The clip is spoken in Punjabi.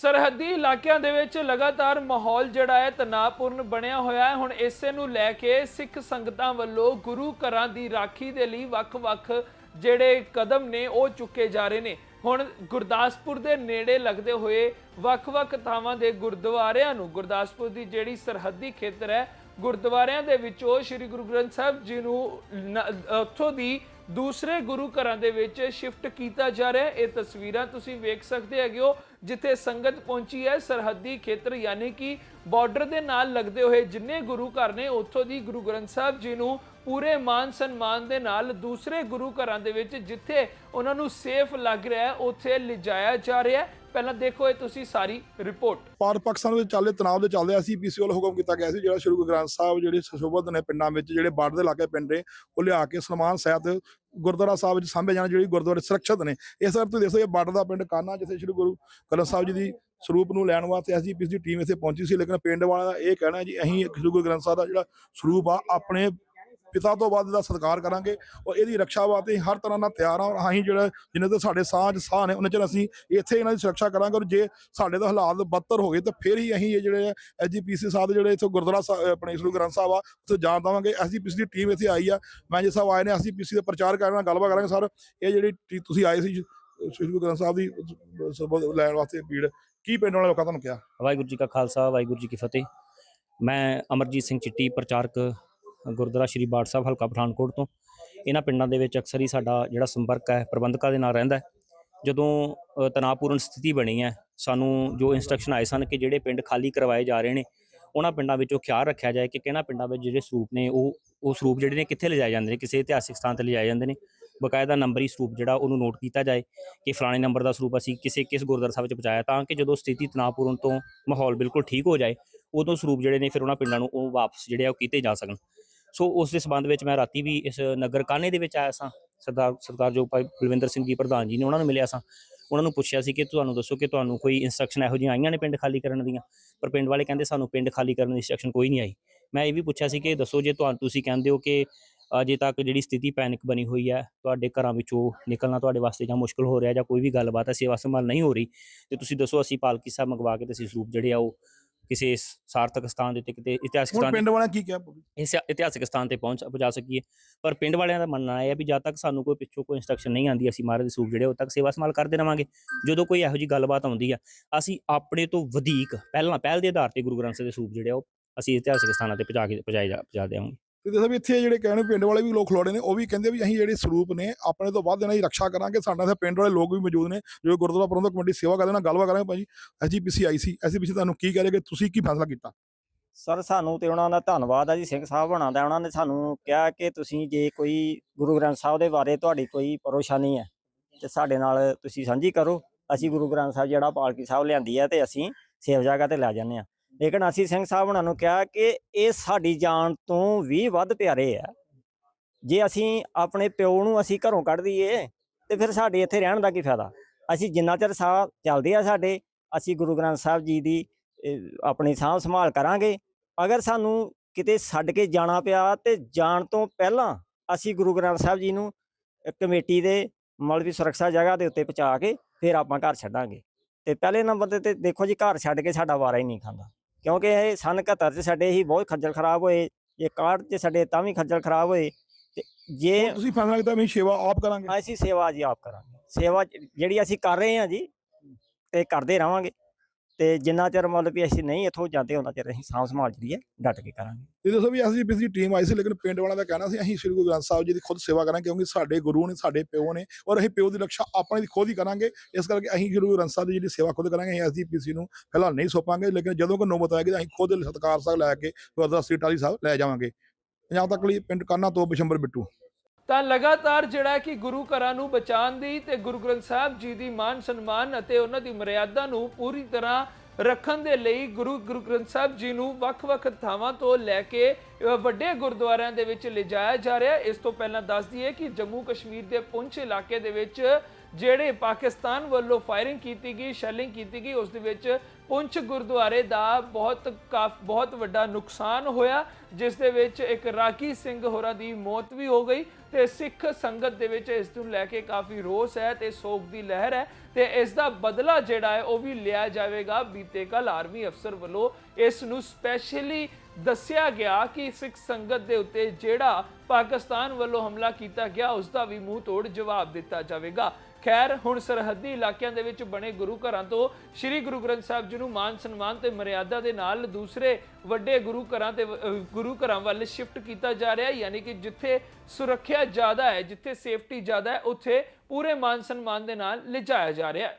ਸਰਹੱਦੀ ਇਲਾਕਿਆਂ ਦੇ ਵਿੱਚ ਲਗਾਤਾਰ ਮਾਹੌਲ ਜਿਹੜਾ ਹੈ ਤਣਾਅਪੂਰਨ ਬਣਿਆ ਹੋਇਆ ਹੈ। ਹੁਣ ਇਸੇ ਨੂੰ ਲੈ ਕੇ ਸਿੱਖ ਸੰਗਤਾਂ ਵੱਲੋਂ ਗੁਰੂ ਘਰਾਂ ਦੀ ਰਾਖੀ ਦੇ ਲਈ ਵੱਖ-ਵੱਖ ਜਿਹੜੇ ਕਦਮ ਨੇ, ਉਹ ਚੁੱਕੇ ਜਾ ਰਹੇ ਨੇ। ਹੁਣ ਗੁਰਦਾਸਪੁਰ ਦੇ ਨੇੜੇ ਲੱਗਦੇ ਹੋਏ ਵੱਖ-ਵੱਖ ਥਾਵਾਂ ਦੇ ਗੁਰਦੁਆਰਿਆਂ ਨੂੰ, ਗੁਰਦਾਸਪੁਰ ਦੀ ਜਿਹੜੀ ਸਰਹੱਦੀ ਖੇਤਰ ਹੈ ਗੁਰਦੁਆਰਿਆਂ ਦੇ ਵਿੱਚੋਂ ਸ੍ਰੀ ਗੁਰੂ ਗ੍ਰੰਥ ਸਾਹਿਬ ਜੀ ਨੂੰ ਉੱਥੋਂ ਦੀ ਦੂਸਰੇ ਗੁਰੂ ਘਰਾਂ ਦੇ ਵਿੱਚ ਸ਼ਿਫਟ ਕੀਤਾ ਜਾ ਰਿਹਾ ਹੈ। ਇਹ ਤਸਵੀਰਾਂ ਤੁਸੀਂ ਵੇਖ ਸਕਦੇ ਹੈਗੇ ਹੋ, ਜਿੱਥੇ ਸੰਗਤ ਪਹੁੰਚੀ ਹੈ ਸਰਹੱਦੀ ਖੇਤਰ, ਯਾਨੀ ਕਿ ਬਾਰਡਰ ਦੇ ਨਾਲ ਲੱਗਦੇ ਹੋਏ ਜਿੰਨੇ ਗੁਰੂ ਘਰ ਨੇ, ਉੱਥੋਂ ਦੀ ਗੁਰੂ ਗ੍ਰੰਥ ਸਾਹਿਬ ਜੀ ਨੂੰ ਪੂਰੇ ਮਾਨ ਸਨਮਾਨ ਦੇ ਨਾਲ ਦੂਸਰੇ ਗੁਰੂ ਘਰਾਂ ਦੇ ਵਿੱਚ ਜਿੱਥੇ ਉਹਨਾਂ ਨੂੰ ਸੇਫ ਲੱਗ ਰਿਹਾ ਹੈ, ਉੱਥੇ ਲਿਜਾਇਆ ਜਾ ਰਿਹਾ ਹੈ। ਪਹਿਲਾਂ ਦੇਖੋ ਇਹ ਤੁਸੀਂ ਸਾਰੀ ਰਿਪੋਰਟ। ਭਾਰਤ ਪਾਕਿਸਤਾਨ ਵਿੱਚ ਚੱਲਦੇ ਤਣਾਅ ਦੇ ਚੱਲਦੇ ਐਸਜੀਪੀਸੀ ਵੱਲੋਂ ਹੁਕਮ ਕੀਤਾ ਗਿਆ ਸੀ, ਜਿਹੜਾ ਸ਼੍ਰੀ ਗੁਰੂ ਗ੍ਰੰਥ ਸਾਹਿਬ ਜਿਹੜੇ ਸੁਸ਼ੋਭਿਤ ਨੇ ਪਿੰਡਾਂ ਵਿੱਚ, ਜਿਹੜੇ ਬਾਰਡਰ ਦੇ ਇਲਾਕੇ ਪਿੰਡ ਨੇ, ਉਹ ਲਿਆ ਕੇ ਸਨਮਾਨ ਸਹਿਤ ਗੁਰਦੁਆਰਾ ਸਾਹਿਬ ਵਿੱਚ ਸਾਂਭੇ ਜਾਣ, ਜਿਹੜੀ ਗੁਰਦੁਆਰੇ ਸੁਰੱਖਿਅਤ ਨੇ। ਇਸ ਕਰਕੇ ਤੁਸੀਂ ਦੇਖੋ ਇਹ ਬਾਰਡਰ ਦਾ ਪਿੰਡ ਕਾਨਾ, ਜਿੱਥੇ ਸ਼੍ਰੀ ਗੁਰੂ ਗ੍ਰੰਥ ਸਾਹਿਬ ਜੀ ਦੀ ਸਰੂਪ ਨੂੰ ਲੈਣ ਵਾਸਤੇ ਐਸਜੀਪੀਸੀ ਦੀ ਟੀਮ ਇੱਥੇ ਪਹੁੰਚੀ ਸੀ। ਲੇਕਿਨ ਪਿੰਡ ਵਾਲਿਆਂ ਦਾ ਇਹ ਕਹਿਣਾ ਜੀ, ਅਸੀਂ ਸ਼੍ਰੀ ਗੁਰੂ ਗ੍ਰੰਥ ਸਾਹਿਬ ਦਾ ਜਿਹੜਾ ਸਰੂਪ ਆ, ਆਪਣੇ ਪਿਤਾ ਤੋਂ ਬਾਅਦ ਇਹਦਾ ਸਤਿਕਾਰ ਕਰਾਂਗੇ ਔਰ ਇਹਦੀ ਰੱਖਿਆ ਵਾਸਤੇ ਹਰ ਤਰ੍ਹਾਂ ਨਾਲ ਤਿਆਰ ਹਾਂ ਔਰ ਅਸੀਂ ਜਿਹੜਾ ਜਿੰਨੇ ਤੋਂ ਸਾਡੇ ਸਾਹ 'ਚ ਸਾਹ ਨੇ, ਉਹਨਾਂ ਚਿਰ ਅਸੀਂ ਇੱਥੇ ਇਹਨਾਂ ਦੀ ਸੁਰੱਖਿਆ ਕਰਾਂਗੇ ਔਰ ਜੇ ਸਾਡੇ ਦਾ ਹਾਲਾਤ ਬੱਤਰ ਹੋ ਗਏ ਤਾਂ ਫਿਰ ਹੀ ਅਸੀਂ ਇਹ ਜਿਹੜੇ ਐਸਜੀਪੀਸੀ ਸਾਹਿਬ ਦੇ ਜਿਹੜੇ ਇੱਥੇ ਗੁਰਦੁਆਰਾ ਸਾਹਿਬ ਆਪਣੇ ਸ੍ਰੀ ਗੁਰੂ ਗ੍ਰੰਥ ਸਾਹਿਬ ਆ, ਉੱਥੇ ਜਾਣ ਦੇਵਾਂਗੇ। ਐਸਜੀਪੀਸੀ ਦੀ ਟੀਮ ਇੱਥੇ ਆਈ ਆ। ਮੈਂ ਜੀ ਸਾਹਿਬ ਆਏ ਨੇ, ਐਸਜੀਪੀਸੀ ਦਾ ਪ੍ਰਚਾਰ ਕਰਨ ਨਾਲ ਗੱਲਬਾਤ ਕਰਾਂਗੇ ਸਰ। ਇਹ ਜਿਹੜੀ ਤੁਸੀਂ ਆਏ ਸੀ, ਸ੍ਰੀ ਗੁਰੂ ਗ੍ਰੰਥ ਸਾਹਿਬ ਦੀ ਸਰਬੱਤ ਲੈਣ ਵਾਸਤੇ ਭੀੜ। ਕੀ ਪਿੰਡ ਵਾਲੇ ਲੋਕਾਂ ਤੁਹਾਨੂੰ ਕਿਹਾ? ਵਾਹਿਗੁਰੂ ਜੀ ਕਾ ਖਾਲਸਾ, ਵਾਹਿਗੁਰੂ ਜੀ ਕੀ ਫਤਿਹ। ਮੈਂ ਅਮਰਜੀਤ ਸਿੰਘ ਚਿੱਟੀ, ਪ੍ਰਚਾਰਕ ਗੁਰਦੁਆਰਾ ਸ਼੍ਰੀ ਬਾਠ ਸਾਹਿਬ ਹਲਕਾ ਪਠਾਨਕੋਟ ਤੋਂ। ਇਹਨਾਂ ਪਿੰਡਾਂ ਦੇ ਵਿੱਚ ਅਕਸਰ ਹੀ ਸਾਡਾ ਜਿਹੜਾ ਸੰਪਰਕ ਹੈ ਪ੍ਰਬੰਧਕਾਂ ਦੇ ਨਾਲ ਰਹਿੰਦਾ ਹੈ। ਜਦੋਂ ਅ, ਤਣਾਅਪੂਰਨ ਸਥਿਤੀ ਬਣੀ ਹੈ ਸਾਨੂੰ ਜੋ ਇਨਸਟਰਕਸ਼ਨ ਆਏ ਸਨ ਕਿ ਜਿਹੜੇ ਪਿੰਡ ਖਾਲੀ ਕਰਵਾਏ ਜਾ ਰਹੇ ਨੇ ਉਹਨਾਂ ਪਿੰਡਾਂ ਵਿੱਚੋਂ ਖਿਆਲ ਰੱਖਿਆ ਜਾਏ ਕਿ ਕਿਹਨਾਂ ਪਿੰਡਾਂ ਵਿੱਚ ਜਿਹੜੇ ਸਰੂਪ ਨੇ ਉਹ ਉਹ ਸਰੂਪ ਜਿਹੜੇ ਨੇ ਕਿੱਥੇ ਲਿਜਾਏ ਜਾਂਦੇ ਨੇ ਕਿਸੇ ਇਤਿਹਾਸਿਕ ਸਥਾਨ ਤੇ ਲਿਜਾਏ ਜਾਂਦੇ ਨੇ। ਬਕਾਇਦਾ ਨੰਬਰੀ ਸਰੂਪ ਜਿਹੜਾ ਉਹਨੂੰ ਨੋਟ ਕੀਤਾ ਜਾਏ ਕਿ ਫਲਾਣੇ ਨੰਬਰ ਦਾ ਸਰੂਪ ਅਸੀਂ ਕਿਸੇ ਕਿਸ ਗੁਰਦੁਆਰਾ ਸਾਹਿਬ ਵਿੱਚ ਪਹੁੰਚਾਇਆ ਤਾਂ ਕਿ ਜਦੋਂ ਸਥਿਤੀ ਤਣਾਅਪੂਰਨ ਤੋਂ ਮਾਹੌਲ ਬਿਲਕੁਲ ਠੀਕ ਹੋ ਜਾਏ ਉਦੋਂ ਸਰੂਪ ਜਿਹੜੇ ਨੇ ਫਿਰ ਉਹਨਾਂ ਪਿੰਡਾਂ ਨੂੰ ਉਹ ਵਾਪਸ ਜਿਹੜੇ ਆ ਉਹ ਕੀਤੇ ਜਾ ਸਕਣ। ਸੋ ਉਸ ਦੇ ਸਬੰਧ ਵਿੱਚ ਮੈਂ ਰਾਤੀ ਵੀ ਇਸ ਨਗਰ ਕਾਨੇ ਦੇ ਵਿੱਚ ਆਇਆ ਸਾਂ। ਸਰਦਾਰ ਸਰਦਾਰ ਜੋ ਭਾਈ ਬਲਵਿੰਦਰ ਸਿੰਘ ਜੀ ਪ੍ਰਧਾਨ ਜੀ ਨੇ ਉਹਨਾਂ ਨੂੰ ਮਿਲਿਆ ਸਾਂ। ਉਹਨਾਂ ਨੂੰ ਪੁੱਛਿਆ ਸੀ ਕਿ ਤੁਹਾਨੂੰ ਦੱਸੋ ਕਿ ਤੁਹਾਨੂੰ ਕੋਈ ਇਨਸਟਰਕਸ਼ਨ ਇਹੋ ਜਿਹੀਆਂ ਆਈਆਂ ਨੇ ਪਿੰਡ ਖਾਲੀ ਕਰਨ ਦੀਆਂ? ਪਰ ਪਿੰਡ ਵਾਲੇ ਕਹਿੰਦੇ ਸਾਨੂੰ ਪਿੰਡ ਖਾਲੀ ਕਰਨ ਦੀ ਇਨਸਟਰਕਸ਼ਨ ਕੋਈ ਨਹੀਂ ਆਈ। ਮੈਂ ਇਹ ਵੀ ਪੁੱਛਿਆ ਸੀ ਕਿ ਦੱਸੋ ਜੇ ਤੁਹਾਨੂੰ, ਤੁਸੀਂ ਕਹਿੰਦੇ ਹੋ ਕਿ ਅਜੇ ਤੱਕ ਜਿਹੜੀ ਸਥਿਤੀ ਪੈਨਿਕ ਬਣੀ ਹੋਈ ਹੈ, ਤੁਹਾਡੇ ਘਰਾਂ ਵਿੱਚੋਂ ਨਿਕਲਣਾ ਤੁਹਾਡੇ ਵਾਸਤੇ ਜਾਂ ਮੁਸ਼ਕਲ ਹੋ ਰਿਹਾ ਜਾਂ ਕੋਈ ਵੀ ਗੱਲਬਾਤ ਹੈ, ਸੇਵਾ ਸੰਭਾਲ ਨਹੀਂ ਹੋ ਰਹੀ, ਤੇ ਤੁਸੀਂ ਦੱਸੋ ਅਸੀਂ ਪਾਲਕੀ ਸਾਹਿਬ ਮੰਗਵਾ ਕੇ ਤੇ ਅਸੀਂ ਸਰੂਪ ਜਿਹੜੇ ਆ ਉਹ ਕਿਸੇ ਸਾਰਥਕ ਸਥਾਨ ਦੇ ਉੱਤੇ ਕਿਤੇ ਇਤਿਹਾਸਿਕ ਸਥਾਨ ਪਿੰਡ ਵਾਲਿਆਂ ਕੀ ਕਿਹਾ ਇਸ ਇਤਿਹਾਸਿਕ ਸਥਾਨ ਤੇ ਪਹੁੰਚ ਪਹੁੰਚਾ ਸਕੀਏ। ਪਰ ਪਿੰਡ ਵਾਲਿਆਂ ਦਾ ਮੰਨਣਾ ਹੈ ਵੀ ਜਦ ਤੱਕ ਸਾਨੂੰ ਕੋਈ ਪਿੱਛੋਂ ਕੋਈ ਇਨਸਟਰਕਸ਼ਨ ਨਹੀਂ ਆਂਦੀ ਅਸੀਂ ਮਹਾਰਾਜ ਦੇ ਸਰੂਪ ਜਿਹੜੇ ਉਦ ਤੱਕ ਸੇਵਾ ਸੰਭਾਲ ਕਰਦੇ ਰਵਾਂਗੇ। ਜਦੋਂ ਕੋਈ ਇਹੋ ਜੀ ਗੱਲਬਾਤ ਆਉਂਦੀ ਆ ਅਸੀਂ ਆਪਣੇ ਤੋਂ ਵਧੇਕ ਪਹਿਲਾਂ ਪਹਿਲ ਦੇ ਆਧਾਰ ਤੇ ਗੁਰੂ ਗ੍ਰੰਥ ਸਾਹਿਬ ਦੇ ਸਰੂਪ ਜਿਹੜੇ ਆ ਉਹ ਅਸੀਂ ਇਤਿਹਾਸਿਕ ਸਥਾਨਾਂ ਤੇ ਪਹੁੰਚਾ ਕੇ ਪਹੁੰਚਾਏ ਜਾ ਪਹੁੰਚਾ ਦੇਵਾਂਗੇ ਤੇ ਦੇਖੋ ਵੀ ਇੱਥੇ ਜਿਹੜੇ ਕਹਿਣ ਪਿੰਡ ਵਾਲੇ ਵੀ ਲੋਕ ਖਲੋੜੇ ਨੇ, ਉਹ ਵੀ ਕਹਿੰਦੇ ਵੀ ਅਸੀਂ ਜਿਹੜੇ ਸਰੂਪ ਨੇ, ਆਪਣੇ ਤੋਂ ਵੱਧ ਇਹਨਾਂ ਦੀ ਰੱਖਿਆ ਕਰਾਂਗੇ। ਸਾਡਾ ਇੱਥੇ ਪਿੰਡ ਵਾਲੇ ਲੋਕ ਵੀ ਮੌਜੂਦ ਨੇ, ਜੋ ਗੁਰਦੁਆਰਾ ਪ੍ਰਬੰਧਕ ਕਮੇਟੀ ਸੇਵਾ ਕਰਦੇ ਨਾਲ ਗੱਲਬਾਤ ਕਰਾਂਗੇ ਭਾਜੀ। ਐਸਜੀਪੀਸੀ ਆਈ ਸੀ, ਐਸਜੀਪੀਸੀ ਤੁਹਾਨੂੰ ਕੀ ਕਹਿ ਰਹੇ ਕਿ ਤੁਸੀਂ ਕੀ ਫੈਸਲਾ ਕੀਤਾ? ਸਰ, ਸਾਨੂੰ ਤੇ ਉਹਨਾਂ ਦਾ ਧੰਨਵਾਦ ਆ ਜੀ, ਸਿੰਘ ਸਾਹਿਬ ਹੋਣਾ ਦਾ। ਉਹਨਾਂ ਨੇ ਸਾਨੂੰ ਕਿਹਾ ਕਿ ਤੁਸੀਂ ਜੇ ਕੋਈ ਗੁਰੂ ਗ੍ਰੰਥ ਸਾਹਿਬ ਦੇ ਬਾਰੇ ਤੁਹਾਡੀ ਕੋਈ ਪਰੇਸ਼ਾਨੀ ਹੈ, ਤੇ ਸਾਡੇ ਨਾਲ ਤੁਸੀਂ ਸਾਂਝੀ ਕਰੋ। ਅਸੀਂ ਗੁਰੂ ਗ੍ਰੰਥ ਸਾਹਿਬ, ਜਿਹੜਾ ਪਾਲਕੀ ਸਾਹਿਬ ਲਿਆਂਦੀ ਹੈ, ਤੇ ਅਸੀਂ ਸੇਵ ਜਗ੍ਹਾ ਤੇ ਲੈ ਜਾਂਦੇ ਆ ਲੇਕਿਨ ਅਸੀਂ ਸਿੰਘ ਸਾਹਿਬ ਉਹਨਾਂ ਨੂੰ ਕਿਹਾ ਕਿ ਇਹ ਸਾਡੀ ਜਾਨ ਤੋਂ ਵੀ ਵੱਧ ਪਿਆਰੇ ਆ। ਜੇ ਅਸੀਂ ਆਪਣੇ ਪਿਓ ਨੂੰ ਅਸੀਂ ਘਰੋਂ ਕੱਢ ਦਈਏ, ਤੇ ਫਿਰ ਸਾਡੇ ਇੱਥੇ ਰਹਿਣ ਦਾ ਕੀ ਫਾਇਦਾ? ਅਸੀਂ ਜਿੰਨਾ ਚਿਰ ਸਾਹ ਚੱਲਦੇ ਆ ਸਾਡੇ, ਅਸੀਂ ਗੁਰੂ ਗ੍ਰੰਥ ਸਾਹਿਬ ਜੀ ਦੀ ਆਪਣੀ ਸਾਂਭ ਸੰਭਾਲ ਕਰਾਂਗੇ। ਅਗਰ ਸਾਨੂੰ ਕਿਤੇ ਛੱਡ ਕੇ ਜਾਣਾ ਪਿਆ, ਤੇ ਜਾਣ ਤੋਂ ਪਹਿਲਾਂ ਅਸੀਂ ਗੁਰੂ ਗ੍ਰੰਥ ਸਾਹਿਬ ਜੀ ਨੂੰ ਕਮੇਟੀ ਦੇ ਮੌਲਵੀ ਸੁਰੱਖਿਆ ਜਗ੍ਹਾ ਦੇ ਉੱਤੇ ਪਹੁੰਚਾ ਕੇ ਫਿਰ ਆਪਾਂ ਘਰ ਛੱਡਾਂਗੇ। ਤੇ ਪਹਿਲੇ ਨੰਬਰ ਤੇ ਤੇ ਦੇਖੋ ਜੀ, ਘਰ ਛੱਡ ਕੇ ਸਾਡਾ ਵਾਰਾ ਹੀ ਨਹੀਂ ਖਾਂਦਾ। ਕਿਉਂਕਿ ਇਹ ਸਨ 71 ਚ ਸਾਡੇ ਹੀ ਬਹੁਤ ਖੱਜਲ ਖਰਾਬ ਹੋਏ ਇਹ 61 ਚ ਸਾਡੇ ਤਾਂ ਵੀ ਖੱਜਲ ਖਰਾਬ ਹੋਏ ਤੇ ਜੇ ਤੁਸੀਂ ਫੈਸਲਾ ਕੀਤਾ ਵੀ ਸੇਵਾ ਆਪ ਕਰਾਂਗੇ। ਅਸੀਂ ਸੇਵਾ ਜੀ ਆਪ ਕਰਾਂਗੇ। ਸੇਵਾ ਜ- ਜਿਹੜੀ ਅਸੀਂ ਕਰ ਰਹੇ ਹਾਂ ਜੀ ਤੇ ਕਰਦੇ ਰਵਾਂਗੇ ਤੇ ਜਿੰਨਾ ਚਿਰ ਮਤਲਬ ਵੀ ਅਸੀਂ ਨਹੀਂ ਇੱਥੋਂ ਜਾਂਦੇ, ਉਹਨਾਂ ਚਿਰ ਅਸੀਂ ਸਾਂਭ ਸੰਭਾਲ ਜਿਹੜੀ ਹੈ, ਡਟ ਕੇ ਕਰਾਂਗੇ। ਤੇ ਦੱਸੋ ਵੀ ਐਸਜੀਪੀਸੀ ਦੀ ਟੀਮ ਆਈ ਸੀ, ਲੇਕਿਨ ਪਿੰਡ ਵਾਲਿਆਂ ਦਾ ਕਹਿਣਾ ਸੀ, ਅਸੀਂ ਸ੍ਰੀ ਗੁਰੂ ਗ੍ਰੰਥ ਸਾਹਿਬ ਜੀ ਦੀ ਖੁਦ ਸੇਵਾ ਕਰਾਂਗੇ, ਕਿਉਂਕਿ ਸਾਡੇ ਗੁਰੂ ਨੇ, ਸਾਡੇ ਪਿਓ ਨੇ, ਔਰ ਅਸੀਂ ਪਿਓ ਦੀ ਰੱਖਿਆ ਆਪਣੇ ਦੀ ਖੁਦ ਹੀ ਕਰਾਂਗੇ। ਇਸ ਕਰਕੇ ਅਸੀਂ ਸ੍ਰੀ ਗੁਰੂ ਗ੍ਰੰਥ ਸਾਹਿਬ ਦੀ ਜਿਹੜੀ ਸੇਵਾ ਖੁਦ ਕਰਾਂਗੇ, ਅਸੀਂ ਐਸਜੀਪੀਸੀ ਨੂੰ ਫਿਲਹਾਲ ਨਹੀਂ ਸੌਂਪਾਂਗੇ, ਲੇਕਿਨ ਜਦੋਂ ਕੋਈ ਨੌਬਤ ਆਏਗੀ ਤਾਂ ਅਸੀਂ ਖੁਦ ਸਤਕਾਰ ਸਾਹਿਬ ਲੈ ਕੇ ਗੁਰਦੁਆਰਾ ਸ੍ਰੀ ਟਾਲੀ ਸਾਹਿਬ ਲੈ ਜਾਵਾਂਗੇ। ਪੰਜਾਬ ਤੱਕ ਲਈ ਪਿੰਡ ਕਾਨਾ ਤੋਂ ਬਿਸ਼ੰਬਰ ਬਿੱਟੂ। ਤਾਂ ਲਗਾਤਾਰ ਜਿਹੜਾ ਕਿ ਗੁਰੂ ਘਰਾਂ ਨੂੰ ਬਚਾਉਣ ਦੀ ਤੇ ਗੁਰੂ ਗ੍ਰੰਥ ਸਾਹਿਬ ਜੀ ਦੀ ਮਾਨ ਸਨਮਾਨ ਅਤੇ ਉਹਨਾਂ ਦੀ ਮਰਿਆਦਾ ਨੂੰ ਪੂਰੀ ਤਰ੍ਹਾਂ ਰੱਖਣ ਦੇ ਲਈ ਗੁਰੂ ਗੁਰੂ ਗ੍ਰੰਥ ਸਾਹਿਬ ਜੀ ਨੂੰ ਵੱਖ-ਵੱਖ ਥਾਵਾਂ ਤੋਂ ਲੈ ਕੇ ਵੱਡੇ ਗੁਰਦੁਆਰਿਆਂ ਦੇ ਵਿੱਚ ਲਿਜਾਇਆ ਜਾ ਰਿਹਾ ਇਸ ਤੋਂ ਪਹਿਲਾਂ ਦੱਸ ਦਈਏ ਕਿ ਜੰਮੂ ਕਸ਼ਮੀਰ ਦੇ ਪੁੰਛ ਇਲਾਕੇ ਦੇ ਵਿੱਚ ਜਿਹੜੇ ਪਾਕਿਸਤਾਨ ਵੱਲੋਂ ਫਾਇਰਿੰਗ ਕੀਤੀ ਗਈ ਸ਼ੈਲਿੰਗ ਕੀਤੀ ਗਈ, ਉਸ ਦੇ ਵਿੱਚ ਪੁੰਛ ਗੁਰਦੁਆਰੇ ਦਾ ਬਹੁਤ ਕਾਫ, ਬਹੁਤ ਵੱਡਾ ਨੁਕਸਾਨ ਹੋਇਆ, ਜਿਸ ਦੇ ਵਿੱਚ ਇੱਕ ਰਾਗੀ ਸਿੰਘ ਹੋਰਾਂ ਦੀ ਮੌਤ ਵੀ ਹੋ ਗਈ ਤੇ ਸਿੱਖ ਸੰਗਤ ਦੇ ਵਿੱਚ ਇਸ ਨੂੰ ਲੈ ਕੇ ਕਾਫੀ ਰੋਸ ਹੈ ਤੇ ਸੋਗ ਦੀ ਲਹਿਰ ਹੈ ਤੇ ਇਸ ਦਾ ਬਦਲਾ ਜਿਹੜਾ ਹੈ ਉਹ ਵੀ ਲਿਆ ਜਾਵੇਗਾ। ਬੀਤੇ ਕੱਲ ਆਰਮੀ ਅਫਸਰ ਵੱਲੋਂ ਇਸ ਨੂੰ ਸਪੈਸ਼ਲੀ ਦੱਸਿਆ ਗਿਆ ਕਿ ਸਿੱਖ ਸੰਗਤ ਦੇ ਉੱਤੇ ਜਿਹੜਾ ਪਾਕਿਸਤਾਨ ਵੱਲੋਂ ਹਮਲਾ ਕੀਤਾ ਗਿਆ, ਉਸ ਦਾ ਵੀ ਮੂੰਹ ਤੋੜ ਜਵਾਬ ਦਿੱਤਾ ਜਾਵੇਗਾ। ਖੈਰ, ਹੁਣ ਸਰਹੱਦੀ ਇਲਾਕਿਆਂ ਦੇ ਵਿੱਚ ਬਣੇ ਗੁਰੂ ਘਰਾਂ ਤੋਂ ਸ੍ਰੀ ਗੁਰੂ ਗ੍ਰੰਥ ਸਾਹਿਬ ਜੀ ਨੂੰ ਮਾਨ ਸਨਮਾਨ ਤੇ ਮਰਿਆਦਾ ਦੇ ਨਾਲ ਦੂਸਰੇ ਵੱਡੇ ਗੁਰੂ ਘਰਾਂ ਤੇ ਗੁਰੂ ਘਰਾਂ ਵੱਲ ਸ਼ਿਫਟ ਕੀਤਾ ਜਾ ਰਿਹਾ ਹੈ। ਯਾਨੀ ਕਿ ਜਿੱਥੇ ਸੁਰੱਖਿਆ ਜ਼ਿਆਦਾ ਹੈ, ਜਿੱਥੇ ਸੇਫਟੀ ਜ਼ਿਆਦਾ ਹੈ, ਉੱਥੇ ਪੂਰੇ ਮਾਨ ਸਨਮਾਨ ਦੇ ਨਾਲ ਲਿਜਾਇਆ ਜਾ ਰਿਹਾ ਹੈ।